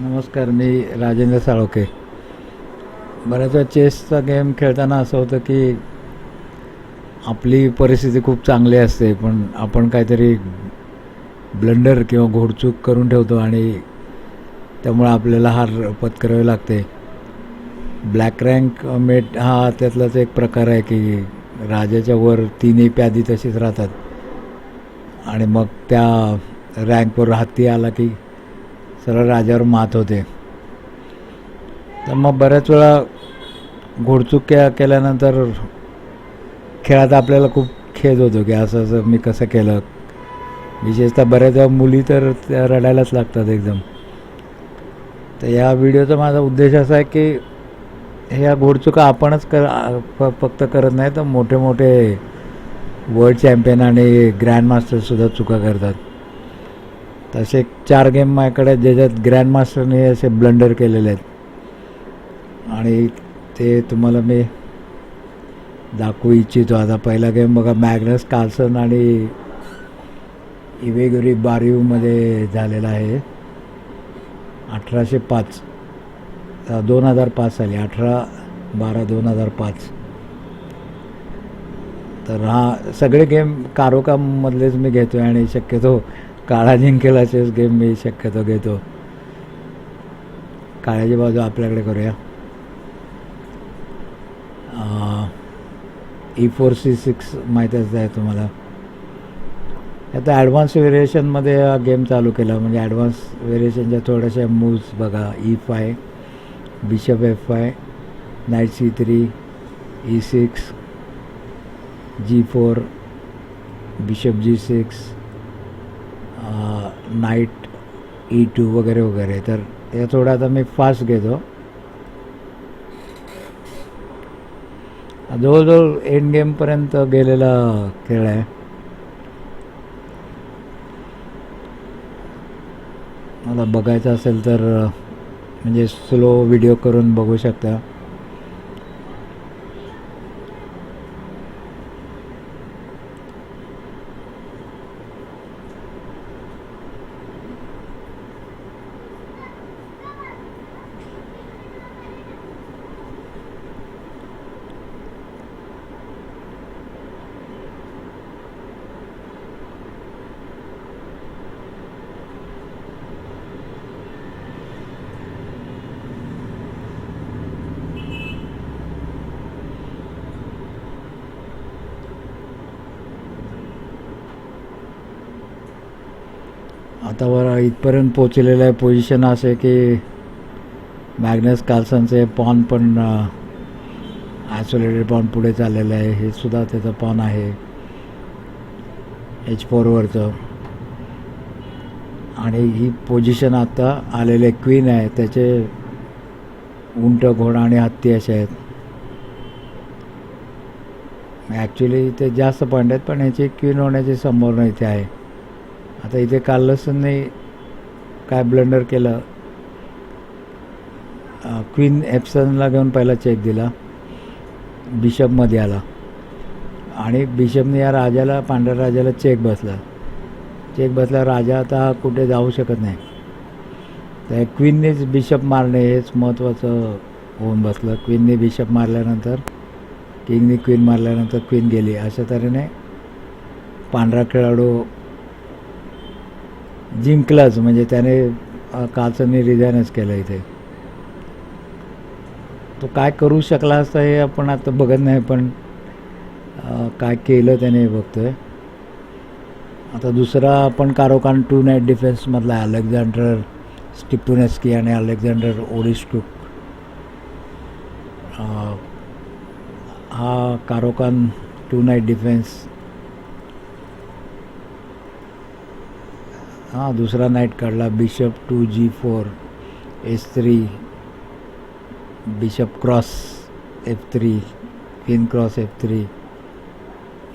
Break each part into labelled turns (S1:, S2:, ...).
S1: नमस्कार मी राजेंद्र साळोके. बऱ्याच वेळा चेसचा गेम खेळताना असं होतं की आपली परिस्थिती खूप चांगली असते पण आपण काहीतरी ब्लंडर किंवा घोडचूक करून ठेवतो आणि त्यामुळे आपल्याला हार पत्करावी लागते. ब्लॅक रँक मेट हा त्यातलाच एक प्रकार आहे की राजाच्या वर तीनही प्यादी तशीच राहतात. आणि मग त्या रँकवर हत्ती आला की सरळ राजावर मात होते. तर मग बऱ्याच वेळा घोडचूक के केल्यानंतर खेळात आपल्याला खूप खेद होतो की असं असं मी कसं केलं. विशेषतः बऱ्याच वेळा मुली तर त्या रडायलाच लागतात एकदम. तर या व्हिडिओचा माझा उद्देश असा आहे की ह्या घोडचुका आपणच कर फक्त करत नाही तर मोठे मोठे वर्ल्ड चॅम्पियन आणि ग्रँडमास्टरसुद्धा चुका करतात. तसे चार गेम माझ्याकडे ज्याच्यात ग्रँडमास्टरने असे ब्लंडर केलेले आहेत. आणि ते तुम्हाला मी दाखवू इच्छितो. आता पहिला गेम बघा मॅग्नस कार्सन आणि इवेगुरी बारीवमध्ये झालेला आहे. अठराशे पाच दोन हजार पाच साली अठरा बारा दोन हजार पाच. तर हा सगळे गेम कारोकामधलेच मी घेतो आहे आणि शक्यतो काळा जिंकेलाचेच गेम मी शक्यतो घेतो. काळ्याची बाजू आपल्याकडे करूया. ई फोर सी सिक्स माहीतच आहे तुम्हाला. आता ॲडव्हान्स व्हेरिएशनमध्ये हा गेम चालू केला. म्हणजे ॲडव्हान्स व्हेरिएशनच्या थोड्याशा मूव्स बघा. E five bishop f five knight c three e six g four bishop g six knight e two वगैरे वगैरे तर या थोडं आता मी फास्ट घेतो जवळजवळ एंड गेमपर्यंत गेलेला खेळ आहे मला बघायचं असेल तर म्हणजे स्लो व्हिडिओ करून बघू शकता आतावर इथपर्यंत पोचलेलं आहे. पोझिशन असे की मॅग्नस कार्लसनचे पॉन पण आयसोलेटेड पॉन पुढे चाललेलं आहे. हे सुद्धा त्याचं पॉन आहे. एच फोरवरचं आणि ही पोझिशन आता आलेले क्वीन आहे. त्याचे उंट घोडा आणि हत्ती असे आहेत. ॲक्च्युली ते जास्त पॉईंट आहेत पण ह्याची क्वीन होण्याची संभावना इथे आहे. आता इथे कार्लसनने काय ब्लंडर केलं? क्वीन एप्सनला घेऊन पहिला चेक दिला. बिशपमध्ये आला. आणि बिशपने या राजाला पांढऱ्या राजाला चेक बसला. चेक बसला राजा आता कुठे जाऊ शकत नाही. तर क्वीननेच बिशप मारणे हेच महत्त्वाचं होऊन बसलं. क्वीनने बिशप मारल्यानंतर किंगने क्वीन मारल्यानंतर क्वीन गेली. अशा तऱ्हेने पांढरा खेळाडू जिंकलाच म्हणजे त्याने कालचंनी रिझाईनच केलं इथे. तो काय करू शकला असता हे आपण आता बघत नाही पण काय केलं त्याने बघतोय. आता दुसरा आपण कारोकान टू नाईट डिफेन्समधला अलेक्झांडर स्टिपुनेस्की आणि अलेक्झांडर ओडिस्टुक हा कारोकान टू नाईट डिफेन्स हाँ, दुसरा नाईट काढला bishop to g four, h three, bishop cross f three, queen cross f three,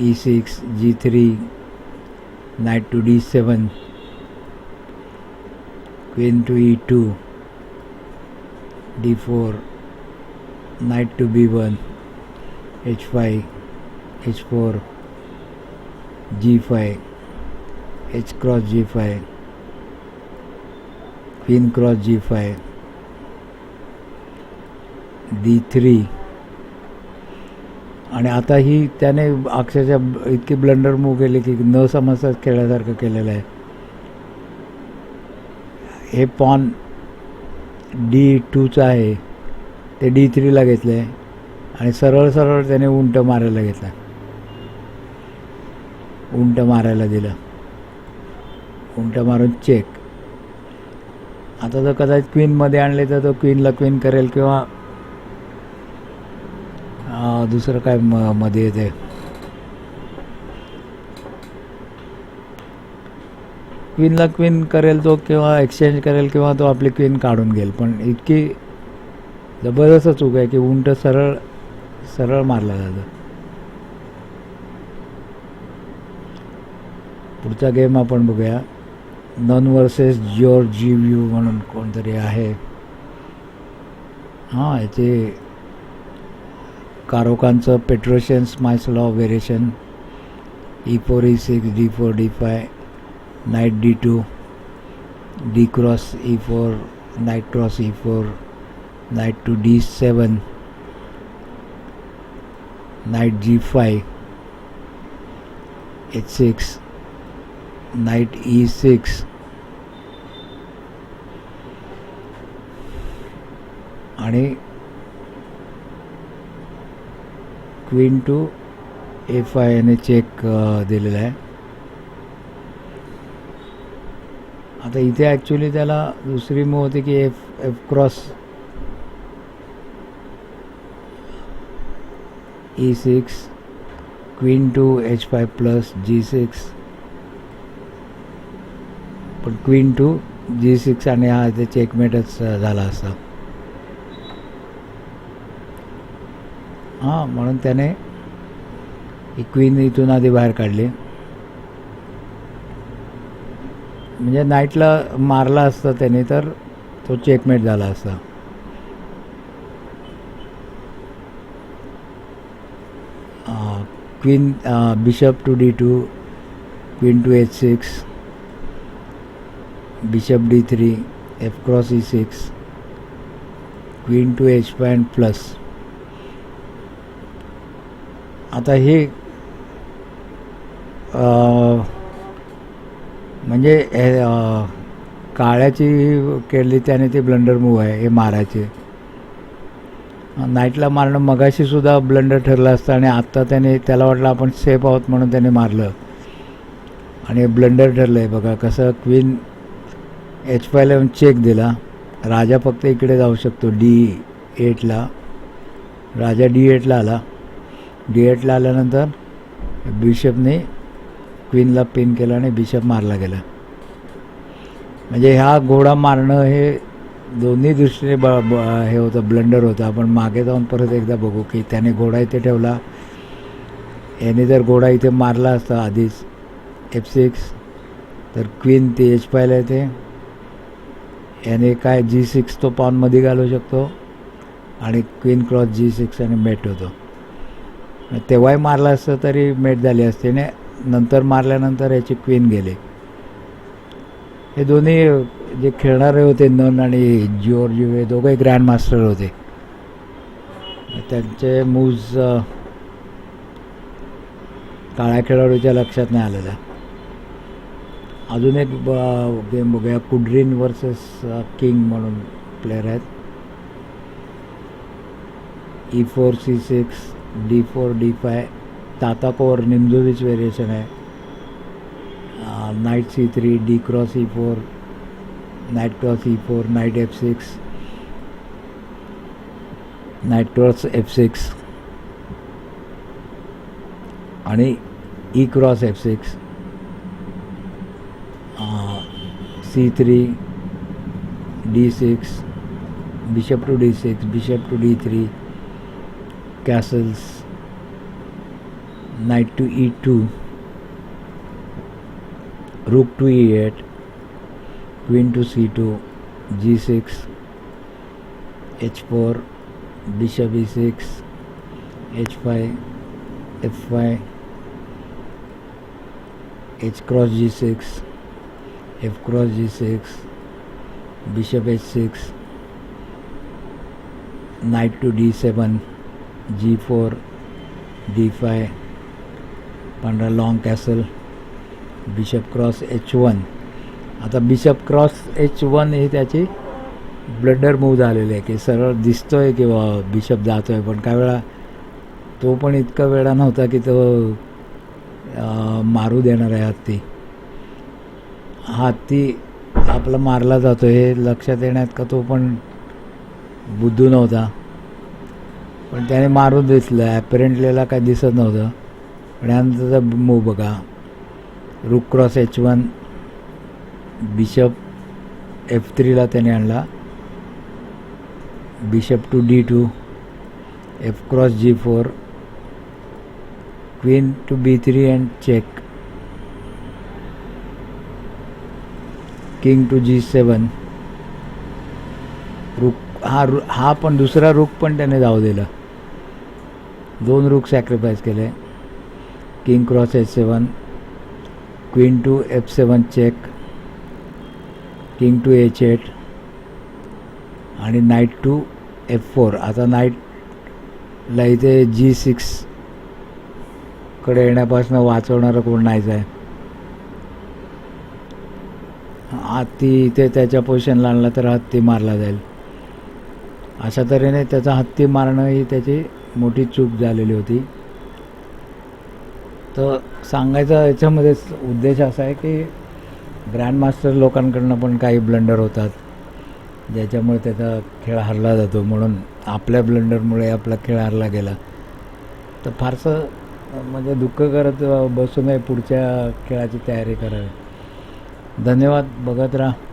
S1: e six, g three knight to d seven, queen to e two, d four knight to b one, h five h four, g five h cross g five pin cross g five. D three. आणि आता ही त्याने अक्षरशः इतकी blunder move केली की न समजताच खेळल्यासारखं केलेलं आहे. हे पॉन डी टूचं आहे. ते डी थ्रीला घेतलं आहे आणि सरळ सरळ त्याने उंट मारायला घेतला. उंट मारायला दिलं. उंट मारून चेक आता जर कदाचित क्वीनमध्ये आणले तर तो क्वीनला क्वीन करेल किंवा दुसरं काय म मध्ये येते. क्वीनला क्वीन करेल तो किंवा एक्सचेंज करेल किंवा तो आपली क्वीन काढून घेईल. पण इतकी जबरदस्त चूक आहे की उंट सरळ सरळ मारला जातं. पुढचा गेम आपण बघूया. नन वर्सेस जॉर्ज जी व्यू म्हणून कोणतरी आहे. हां याचे कारोकांचं Petrosian's law variation e four e six d four d five knight d two d cross e four knight cross e four knight to d seven knight g five h six knight e six. आणि queen to F आय याने check दिलेला आहे. आता इथे actually त्याला दुसरी move होती की f f cross. E six queen to h five plus g six. पण क्वीन टू जी सिक्स आणि हा इथे चेकमेटच झाला असता. हां म्हणून त्याने ही क्वीन इथून आधी बाहेर काढली. म्हणजे नाईटला मारला असता त्याने तर तो चेकमेट झाला असता. Queen bishop to d two queen to h six bishop d three f cross e six queen to h point plus. आता हे म्हणजे हे, काळ्याची केली त्याने ती ब्लंडर मूव आहे हे मारायचे. नाईटला मारणं मगाशीसुद्धा ब्लंडर ठरलं असतं आणि आत्ता त्याने त्याला वाटलं आपण सेफ आहोत म्हणून त्याने मारलं. आणि ब्लंडर ठरलं आहे बघा कसं क्वीन एच फायला चेक दिला. राजा फक्त इकडे जाऊ शकतो. डी एटला राजा डी एटला आला. डी एटला आल्यानंतर बिशपने क्वीनला पिन केलं आणि बिशप मारला गेला. म्हणजे ह्या घोडा मारणं हे दोन्ही दृष्टीने ब ब हे होतं ब्लंडर होतं. आपण मागे जाऊन परत एकदा बघू की त्याने घोडा इथे ठेवला. याने जर घोडा इथे मारला असता आधीच एफ सिक्स तर क्वीन ते एच फायला येते याने काय जी सिक्स तो पॉनमध्ये घालू शकतो आणि क्वीन क्रॉस जी सिक्स आणि मेट होतो. तेव्हाही मारला असतं तरी मेट झाली असते ने नंतर मारल्यानंतर याची क्वीन गेले. हे दोन्ही जे खेळणारे होते नन आणि जॉर्ज हे दोघंही ग्रँड मास्टर होते. त्यांचे मूव्ज काळ्या खेळाडूच्या लक्षात नाही आलेल्या. अजून एक गेम बघूया कुड्रीन वर्सेस किंग म्हणून प्लेअर आहेत. E four c six d four d five Tartakower निमजोविच variation आहे. Knight c three d cross e four knight cross e four knight f six knight cross f six आणि e cross f six c3 d6 bishop to d6 bishop to d3 castles knight to e2 rook to e8 queen to c2 g6 h4 bishop e6 h5 f5 h cross g6 f cross g6 bishop h six knight to d seven g four d five पांढरा long castle bishop cross h one आता bishop cross H one ही त्याची blunder move झालेली आहे. की सरळ दिसतोय की बिशप जातोय पण काही वेळा तो पण इतका वेळा नव्हता की तो मारू देणार आहे हत्ती. हाती आपला मारला जातो हे लक्षात येण्यात का तो पण बुद्धू नव्हता. पण त्याने मारून दिसलं ॲपरेंटलीला काय दिसत नव्हतं. पण यानंतरचा मूव बघा rook cross h one bishop f थ्रीला त्याने आणला. Bishop to d two f cross g four queen to b three and check king to g seven. Rook हा रु हा पण दुसरा रुक पण त्याने जाऊ दिला. दोन रुक सॅक्रिफाईस केले. King cross h seven queen to f seven check king to h eight आणि नाईट टू एफ फोर. आता नाईटला इथे जी सिक्सकडे येण्यापासून वाचवणारं कोण नाहीच आहे. हत्ती इथे त्याच्या पोझिशनला आणला तर हत्ती मारला जाईल. अशा तऱ्हेने त्याचा हत्ती मारणं ही त्याची मोठी चूक झालेली होती. तर सांगायचा याच्यामध्ये उद्देश असा आहे की ग्रँडमास्टर लोकांकडनं पण काही ब्लंडर होतात ज्याच्यामुळे त्याचा खेळ हरला जातो. म्हणून आपल्या ब्लंडरमुळे आपला खेळ हरला गेला. तर फारसं म्हणजे दुःख करत बसू नये पुढच्या खेळाची तयारी करावी. धन्यवाद बघत राहा.